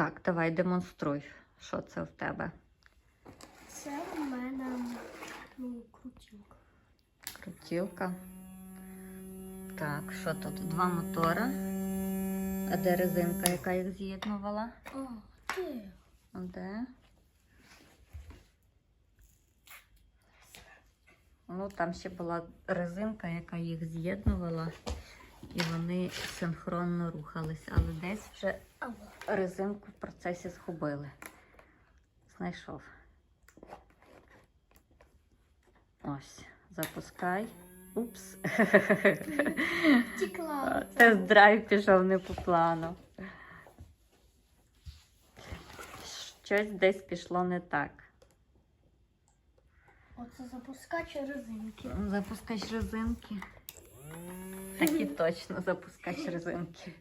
Так, давай демонструй, що це в тебе. Це в мене ну, крутілка. Крутілка. Так, що тут? Два мотора. А де резинка, яка їх з'єднувала? А, ти. Де? Ну, там ще була резинка, яка їх з'єднувала, і вони синхронно рухались, але десь вже резинку в процесі згубили. Знайшов. Ось, запускай. Упс. Втекла. Тест-драйв пішов не по плану. Щось десь пішло не так. Оце запускач резинки. Запускач резинки. Так і точно запускач резинки.